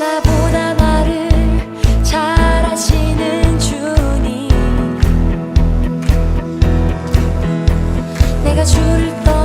나보다 나를 잘 아시는 주님. 내가 주를 떠